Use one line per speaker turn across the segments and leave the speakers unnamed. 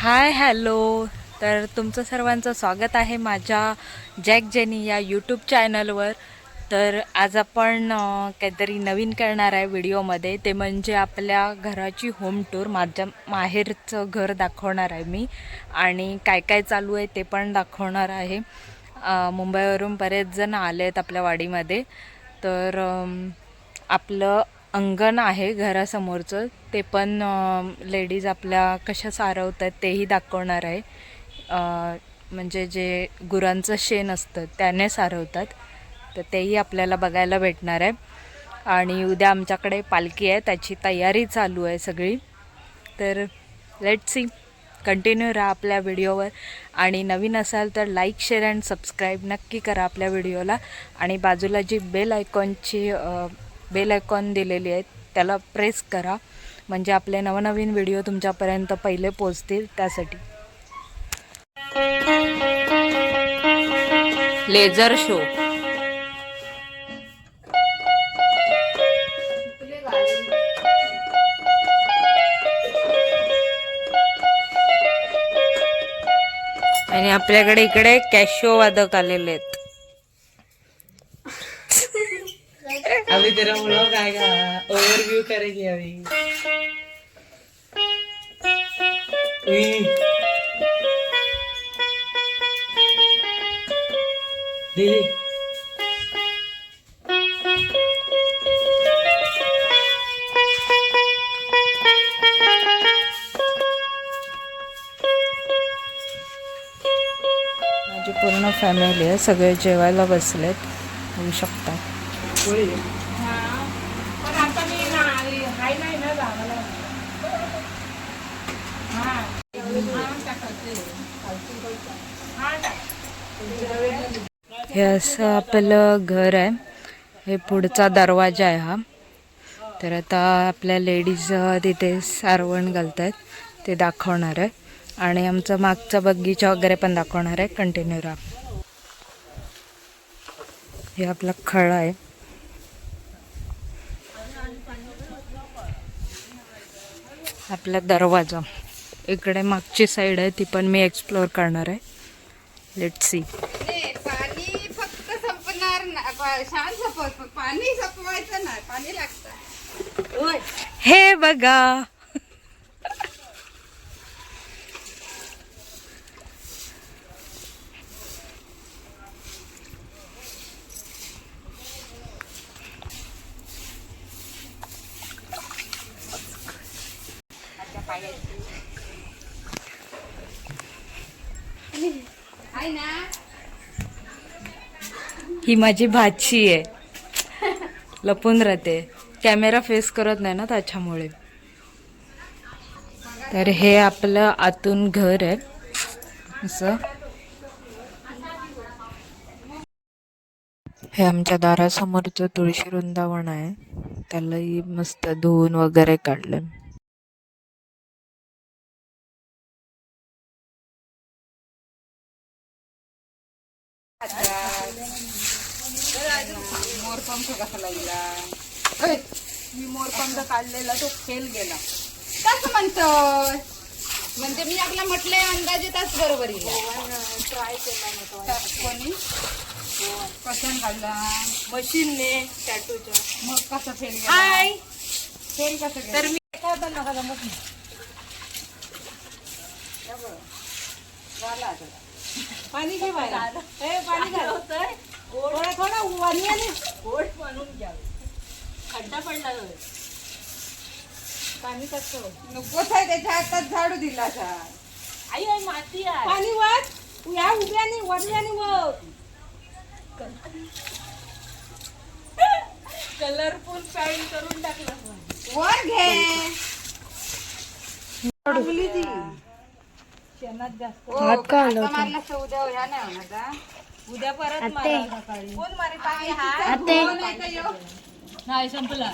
Hi hello. तर तुमचं सर्वांचं स्वागत आहे माझ्या जॅक जेनी या यूट्यूब चॅनलवर तर आज आपण काहीतरी नवीन करणार आहे व्हिडिओमध्ये. ते म्हणजे आपल्या घराची होम टूर माझ्या माहेरचं घर दाखवणार आहे मी. आणि काय काय चालू आहे ते पण दाखवणार आहे. मुंबईवरून बरेच जण आले आहेत आपल्या वाडीमध्ये. तर आपलं अंगण आहे घरासमोरचं. ते पण लेडीज आपल्या कशा सारवत आहेत तेही दाखवणार आहे. म्हणजे जे गुरांचं शेण असतं त्याने सारवतात. तर तेही आपल्याला बघायला भेटणार आहे. आणि उद्या आमच्याकडे पालखी आहे त्याची तयारी चालू आहे सगळी. तर लेट सी कंटिन्यू राहा आपल्या व्हिडिओवर. आणि नवीन असाल तर लाईक शेअर अँड सबस्क्राईब नक्की करा आपल्या व्हिडिओला. आणि बाजूला जी बेल आयकॉनची बेल आयकॉन दिलेली आहेत. त्याला प्रेस करा. म्हणजे आपले नवनवीन व्हिडिओ तुमच्यापर्यंत पहिले पोचतील त्यासाठी. लेझर शो आणि आपल्याकडे इकडे कॅशो वादक आलेले आहेत.
अभी तेरा व्लॉग आएगा ओवरव्यू करेगी अभी। दीदी
पूर्ण फॅमिली आहे सगळे जेवायला बसलेत. होऊ शकता. हे असं आपलं घर आहे. हे पुढचा दरवाजा आहे हा. तर आता आपल्या लेडीज तिथे सारवण घालत आहेत ते दाखवणार आहे. आणि आमचा मागचा बगीचा वगैरे पण दाखवणार आहे. कंटिन्यू राहा. हे आपला खळा आहे. आपला दरवाजा. इकडे मागची साईड आहे ती पण मी एक्सप्लोअर करणार आहे. लेट सी
पाणी फक्त संपणार पण पाणी संपवायचं नाही पाणी लागतं.
हे बघा
आहे ना
ही माझी भाची आहे. लपून राहते. कॅमेरा फेस करत नाही ना त्याच्यामुळे. तर हे आपलं आतून घर आहे. असं. हे आमच्या दारासमोरचं तुळशी वृंदावन आहे. त्यालाही मस्त धुवून वगैरे काढलं.
मोरपंख कसा लागला मी मोरपंख काढलेला तो फेल गेला कसं म्हणतोय म्हणजे मी आपला म्हटले अंदाजे तास बरोबर ट्राय केला कोणी कशाने काढला मशीनने टॅटूच्या मग कसं फेल हाय फेल कसं तर मी पाणी घे बाहेर. ए, पाणी घाल. थोडं थोडं वरणी आणि पाणी टाकतो नकोच आहे त्याच्या हातात झाडू दिला आई माती पाणी वर या उभ्याने वरल्याने वर कलरफुल पॅन्ट करून टाकला. वर घे. मुली ती. शेणात जास्त.
हात का हलवतो?
मारला उद्या ह्या नाही होणार का? उद्या परत मारा सकाळी. कोण मारे पाणी हा? कोण?
नाही संपला.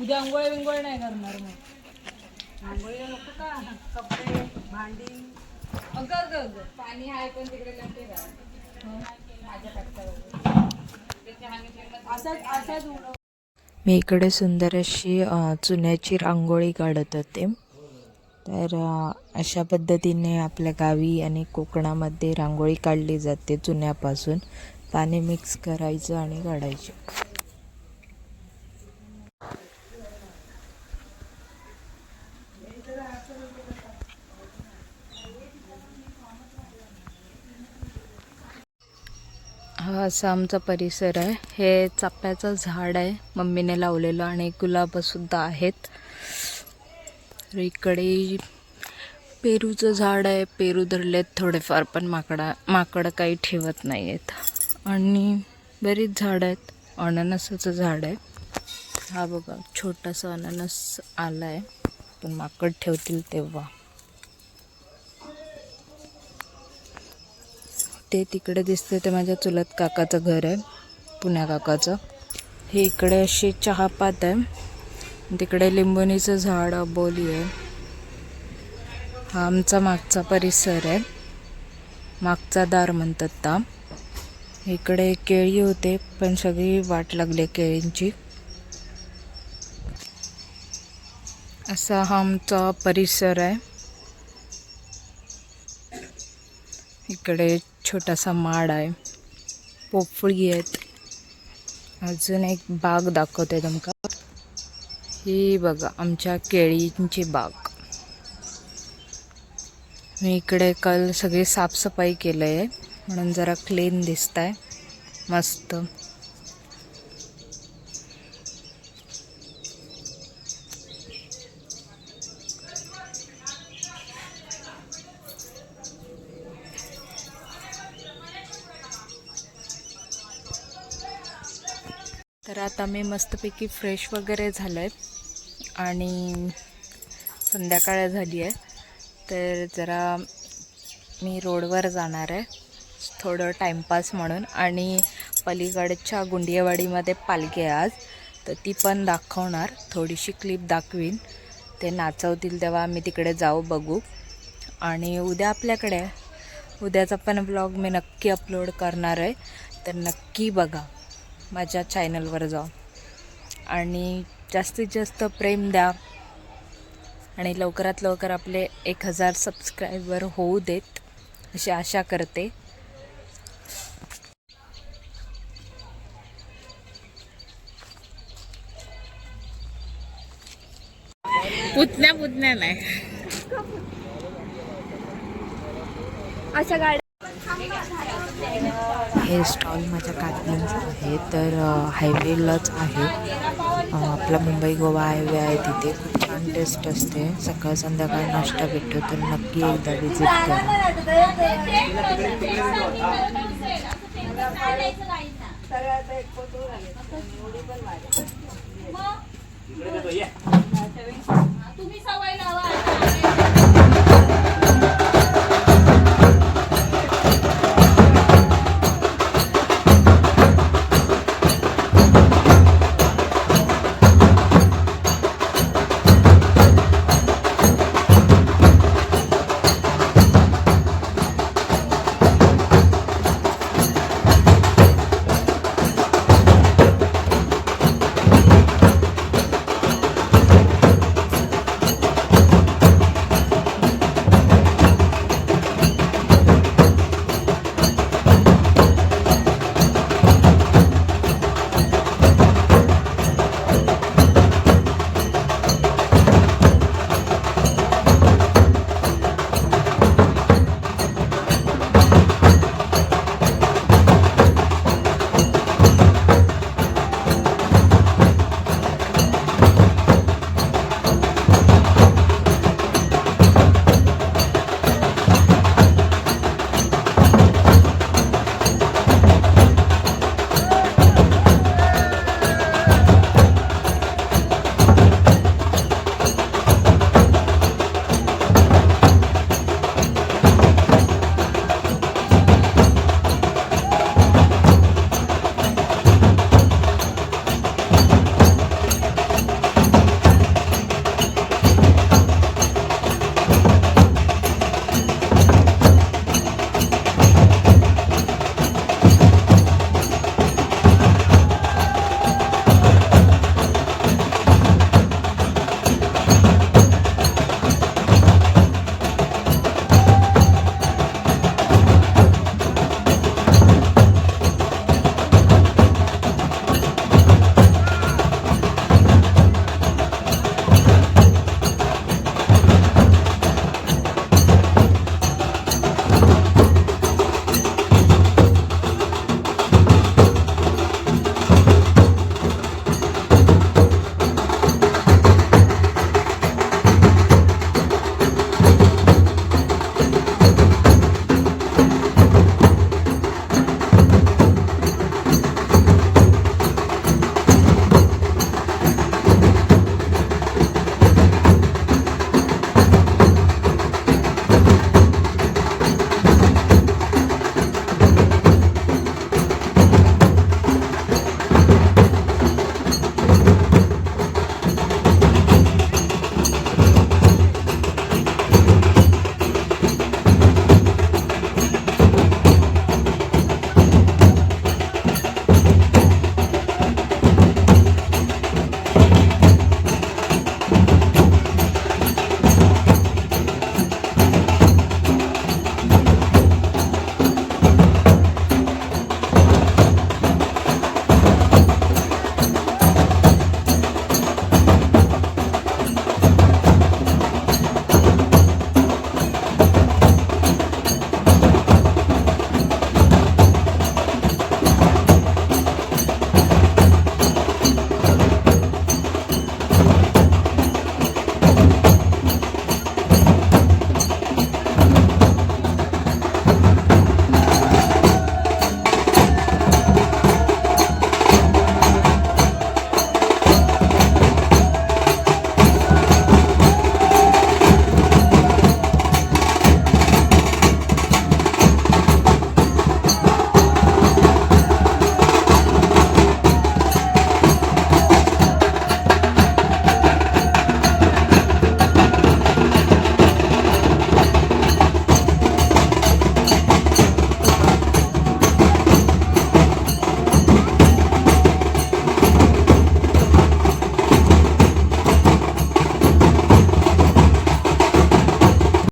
उद्या अंघोळ बिंगोळ नाही करणार मग.
आंघोळीला नको का? कपडे भांडी.
अगं अगं अगं.
पाणी आहे पण तिकडे लागते का? माझ्या कट्ट्यावर त्याच्या हानी फेमस
असाच असाच उडव.
मी इकडे सुंदर अशी अ, चुन्याची रांगोळी काढत होते. तर अशा पद्धतीने आपल्या गावी आणि कोकणामध्ये रांगोळी काढली जाते चुन्यापासून. पाणी मिक्स करायचं आणि काढायचे. हा असा आमचा परिसर आहे. हे चाप्याचं झाड आहे. मम्मीने लावलेलं आणि गुलाबसुद्धा आहेत. तर इकडे पेरूचं झाड आहे. पेरू धरलेत थोडेफार पण माकडा माकडं काही ठेवत नाही आहेत आणि बरीच झाडं आहेत. अननसाचं झाड आहे. हा बघा छोटासा अननस आला आहे पण माकड ठेवतील तेव्हा. ते तिकडे दिसते ते माझ्या चुलत काकाचं घर आहे. पुण्या काकाचं. हे इकडे अशी चहापात आहे. तिकडे लिंबोणीचं झाड अबोली आहे. हा आमचा मागचा परिसर आहे. मागचा दार म्हणतात ता. इकडे केळी होते पण सगळी वाट लागली केळींची. असा हा आमचा परिसर आहे. इकडे छोटासा माड आहे. पोपळी आहेत. अजून एक बाग दाखवते तुमका ही बघा आमच्या केळींची बाग. मी इकडे काल सगळी साफसफाई केलं आहे म्हणून जरा क्लीन दिसत आहे मस्त. तर आता मी मस्तपैकी फ्रेश वगैरे झालं आहे आणि संध्याकाळ झाली आहे. तर जरा मी रोडवर जाणार आहे. थोडं टाईमपास म्हणून. आणि पलीकडच्या गुंडियवाडीमध्ये पालखी आहे आज. तर ती पण दाखवणार. थोडीशी क्लिप दाखवीन. ते नाचवतील तेव्हा आम्ही तिकडे जाऊ बघू. आणि उद्या आपल्याकडे उद्याचा पण ब्लॉग मी नक्की अपलोड करणार आहे. तर नक्की बघा. माझ्या चॅनलवर जाऊ आणि जास्तीत जास्त प्रेम द्या. आणि लवकरात लवकर आपले एक हजार सबस्क्रायबर होऊ देत अशी आशा करते.
पुतण्या पुतण्या नाही.
हे स्टॉल माझ्या काकींचं आहे. तर हायवेलाच आहे. आपला मुंबई गोवा हायवे आहे. तिथे खूप छान टेस्ट असते. सकाळ संध्याकाळ नाश्ता भेटतो. तर नक्की एकदा व्हिजिट करा.